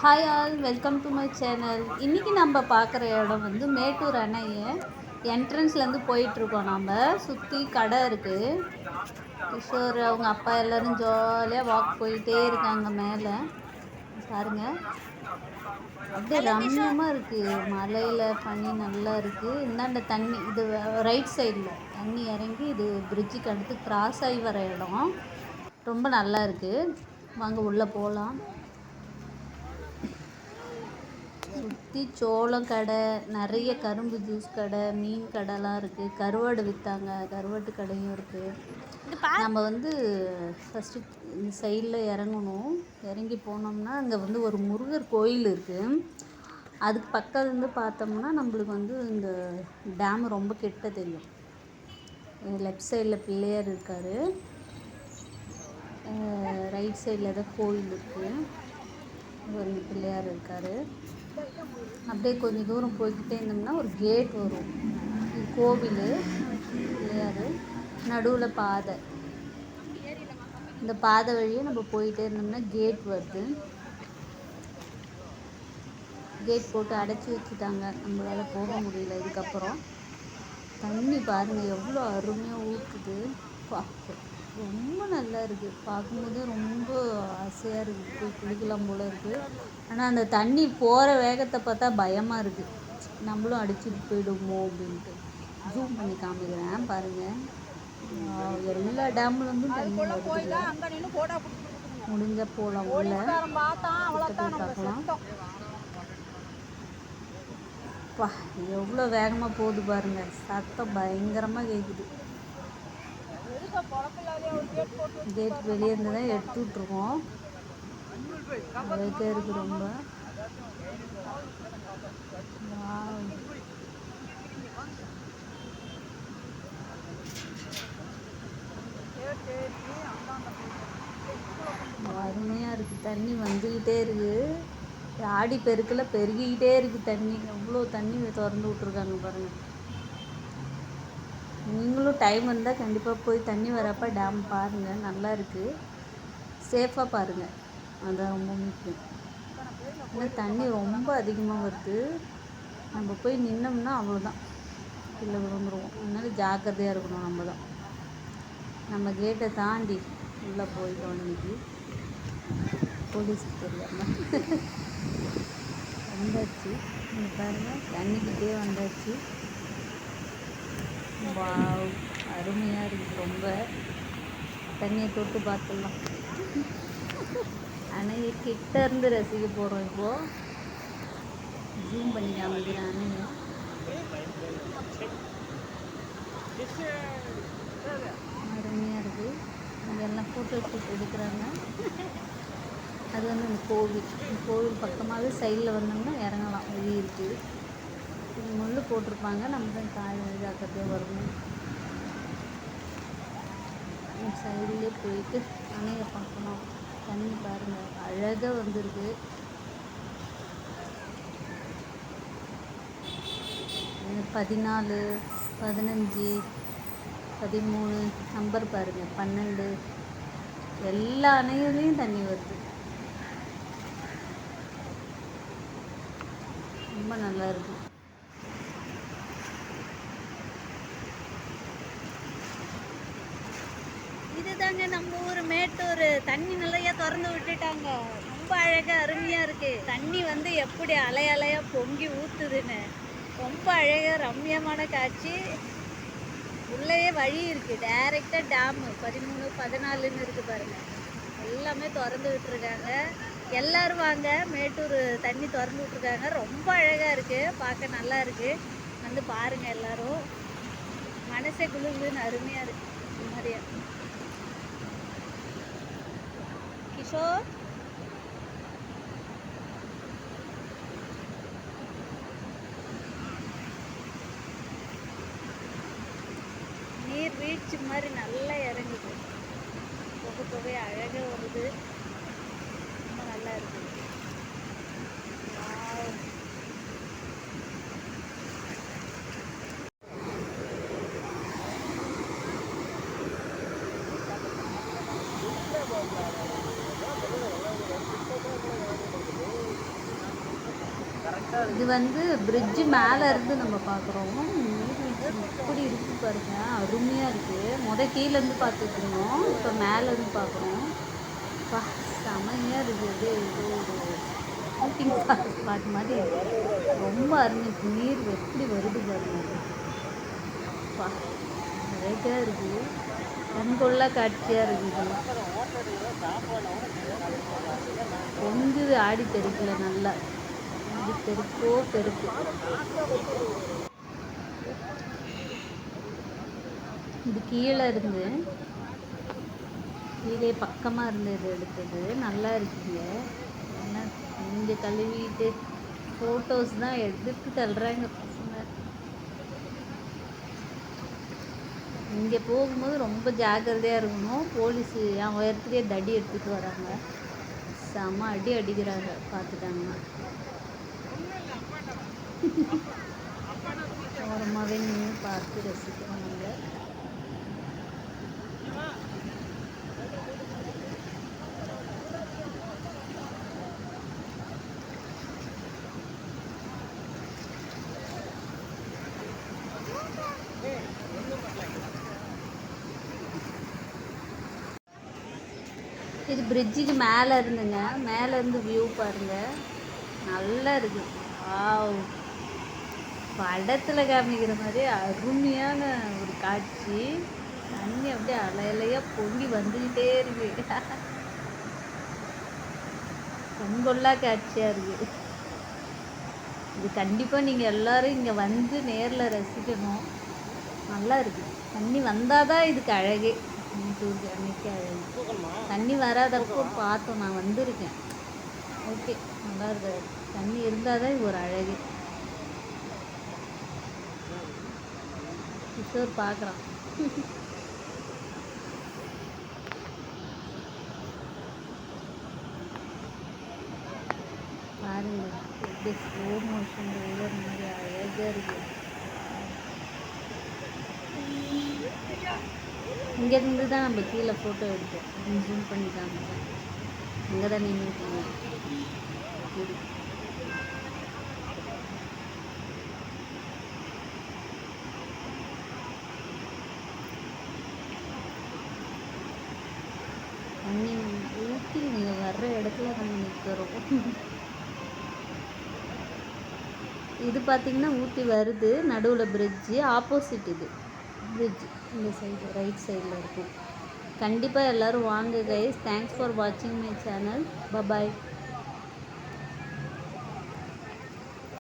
Hi all welcome to my channel இன்றைக்கி நம்ம பார்க்குற இடம் வந்து மேட்டூர் அணையை என்ட்ரன்ஸ்லேருந்து போயிட்டுருக்கோம் நம்ம சுற்றி கடை இருக்குது கிஷோர் அவங்க அப்பா எல்லோரும் ஜாலியாக வாக் போயிட்டே இருக்காங்க மேலே. பாருங்கள் அப்படியே ரம்யமாக இருக்குது மலையில் பனி நல்லா இருக்குது இந்தாண்ட தண்ணி இது ரைட் சைடில் தண்ணி இறங்கி இது பிரிட்ஜுக்கு அடுத்து கிராஸ் ஆகி வர இடம். ரொம்ப நல்லா இருக்குது வாங்க உள்ளே போகலாம் சுற்றி சோளம் கடை நிறைய கரும்பு ஜூஸ் கடை மீன் கடைலாம் இருக்குது கருவாடு விற்றாங்க கருவாட்டு கடையும் இருக்குது நம்ம வந்து ஃபஸ்ட்டு இந்த சைடில் இறங்கணும். இறங்கி போனோம்னா அங்கே வந்து ஒரு முருகர் கோயில் இருக்குது அதுக்கு பக்கத்துலேருந்து பார்த்தோம்னா நம்மளுக்கு வந்து இந்த டேம் ரொம்ப கிட்ட தெரியும். லெஃப்ட் சைடில் பிள்ளையார் இருக்கார். ரைட் சைடில் தான் கோயில் இருக்குது ஒரு பிள்ளையார் இருக்கார். அப்படியே கொஞ்சம் தூரம் போய்கிட்டே இருந்தோம்னா ஒரு கேட் வரும். கோவில் பிள்ளையார் நடுவில் பாதை. இந்த பாதை வழியே நம்ம போயிட்டே இருந்தோம்னா கேட் வருது. கேட் போட்டு அடைச்சி வச்சுட்டாங்க. நம்மளால் போக முடியல இதுக்கப்புறம். தண்ணி பாருங்கள் எவ்வளோ அருமையாக ஊற்றுது ரொம்ப நல்லா இருக்குது பார்க்கும்போது ரொம்ப ஆசையாக இருக்குது குளிக்கலாம் போல் இருக்குது ஆனால் அந்த தண்ணி போகிற வேகத்தை பார்த்தா பயமாக இருக்குது நம்மளும் அடிச்சுட்டு போயிடுவோமோ அப்படின்ட்டு. ஜூம் பண்ணி காமிக்கிறேன். பாருங்கள் எல்லா டேம்லேருந்தும் தண்ணி வருது முடிஞ்ச போகலாம் உள்ள. பார்க்கலாம். அப்பா எவ்வளோ வேகமாக போகுது பாருங்க. சத்தம் பயங்கரமாக கேட்குது கேட் வெளியே இருந்து தான் எடுத்து விட்ருக்கோம் அழகாக இருக்குது ரொம்ப. அருமையாக இருக்குது தண்ணி வந்துக்கிட்டே இருக்குது ஆடி பெருக்கில் பெருகிக்கிட்டே இருக்குது தண்ணி. எவ்வளோ தண்ணி திறந்து விட்ருக்காங்க பாருங்கள் நீங்களும் டைம் இருந்தால் கண்டிப்பாக போய் தண்ணி வரப்போ டேம் பாருங்கள் நல்லா இருக்குது சேஃபாக பாருங்கள் அதுதான் ரொம்ப முக்கியம். ஏன்னா தண்ணி ரொம்ப அதிகமாக வருது. நம்ம போய் நின்னோம்னா அவ்வளோதான் கீழே விழுந்துருவோம். அதனால ஜாக்கிரதையாக இருக்கணும் நம்ம தான் நம்ம கேட்டை தாண்டி உள்ளே போயிட்டோம் இன்றைக்கி போலீஸுக்கு தெரியாமல் வந்தாச்சு. இங்கே பாருங்கள் தண்ணிக்கிட்டே வந்தாச்சு. அருமையாக இருக்குது ரொம்ப. தண்ணியை தொட்டு பார்த்துடலாம். அணையை கிட்ட இருந்து ரசிக்க போகிறோம் இப்போது ஜூம் பண்ணி காமிக்கிறேன். அணையை அருமையாக இருக்குது இங்கே ஃபோட்டோ ஷூட் எடுக்கிறாங்க. அது வந்து அந்த கோவில். கோவில் பக்கமாகவே சைடில் வந்தோம்னா இறங்கலாம். வெளியே இருக்குது முள் போட்டிருப்பாங்க. நம்ம தான் காய் ஜாக்கிரதையாக வரணும். சைட்லேயே போயிட்டு அணையை பார்க்கணும். தண்ணி பாருங்கள் அழகாக வந்திருக்கு. பதினாலு பதினஞ்சு பதிமூணு நம்பர் பாருங்கள் பன்னெண்டு. எல்லா அணையிலையும் தண்ணி வருது. ரொம்ப நல்லா இருக்கும் ஒரு தண்ணி நிலையா திறந்து விட்டுட்டாங்க. ரொம்ப அழகா அருமையா இருக்கு. தண்ணி வந்து எப்படி அலை அலையா பொங்கி ஊத்துதுன்னு. ரொம்ப அழகா ரம்யமான காட்சி. உள்ளேயே வழி இருக்கு. டைரக்டா டேமு பதிமூணு பதினாலுன்னு இருக்கு பாருங்க. எல்லாமே திறந்து விட்டுருக்காங்க. எல்லோரும் வாங்க. மேட்டூர் தண்ணி திறந்து விட்ருக்காங்க ரொம்ப அழகாக இருக்குது பார்க்க நல்லா இருக்குது வந்து பாருங்கள் எல்லோரும். மனசே குழு குழுன்னு அருமையாக இருக்குது மாதிரி கிஷோர் நீர் வீழ்ச்சி மாதிரி நல்லா இறங்குது. புகை புகை அழகாக வருது நல்லா இருக்குது இது வந்து பிரிட்ஜு மேலே இருந்து நம்ம பார்க்குறோம் நீர்வீழ்ச்சி இப்படி இருக்கு பாருங்க. அருமையாக இருக்குது முத கீழேருந்து பார்த்துட்டு இருந்தோம் இப்போ மேலேருந்து பார்க்குறோம் பா செமையாக இருக்குது இது ஒரு ஷூட்டிங் ஸ்பாட் மாதிரி ரொம்ப அருமை. நீர் எப்படி வருது பாருங்க. பா அழகாக இருக்குது கண்கொள்ளா காட்சியாக இருக்குது பொங்குது ஆடி தெரிக்கல நல்லா. ஆடி பெருக்கோ பெருக்கு இது கீழே இருந்து கீழே பக்கமாக இருந்து இது எடுத்தது. நல்லா இருக்குங்க என்ன இங்கே கழுவிட்டு ஃபோட்டோஸ் தான் எடுத்து தள்ளுறாங்க பசங்க. இங்கே போகும்போது ரொம்ப ஜாக்கிரதையாக இருக்கணும். போலீஸ் என் உயரத்துலேயே தடி எடுத்துகிட்டு வராங்க. செம அடி அடிக்கிறாங்க. பார்த்துட்டாங்க ஓரமாகவே நின்று பார்த்து ரசிக்கிறாங்க இது பிரிட்ஜுக்கு மேலே இருந்துங்க மேலேருந்து வியூ பாருங்க நல்லா இருக்கு ஆ படத்தில் காமிக்கிற மாதிரி அருமையான ஒரு காட்சி. தண்ணி அப்படியே அலையலையாக பொங்கி வந்துக்கிட்டே இருக்கு. பொங்கொல்லா காட்சியாக இருக்கு. இது கண்டிப்பாக நீங்கள் எல்லாரும் இங்கே வந்து நேரில் ரசிக்கணும். நல்லா இருக்கு. தண்ணி வந்தால் தான் இதுக்கு அழகே. டூருக்கு அன்னைக்கு அழகு. தண்ணி வராதப்போ பார்த்தோம் நான் வந்திருக்கேன். ஓகே நல்லா இருக்காது. தண்ணி இருந்தால் தான் இது ஒரு அழகு. கிஷோர் பார்க்குறான் பாருங்க எப்படி ஸ்லோ மோஷன் ஒவ்வொரு மாதிரி அழகாக இருக்கு. இங்கேருந்து தான் நம்ம கீழே ஃபோட்டோ எடுத்தோம். ஜூம் பண்ணி காமிச்சேன் இங்கே தான் நின்றுட்டீங்க தண்ணி ஊற்றி நீங்கள் வர்ற நிற்கிறோம் இது பார்த்திங்கன்னா ஊட்டி வருது நடுவில் பிரிட்ஜு ஆப்போசிட் இது. பிரிட்ஜ் இந்த சைடு ரைட் சைடில் இருக்கும் கண்டிப்பாக எல்லோரும் வாங்க கைஸ் தேங்க்ஸ் ஃபார் வாட்சிங் மை சேனல் பபாய்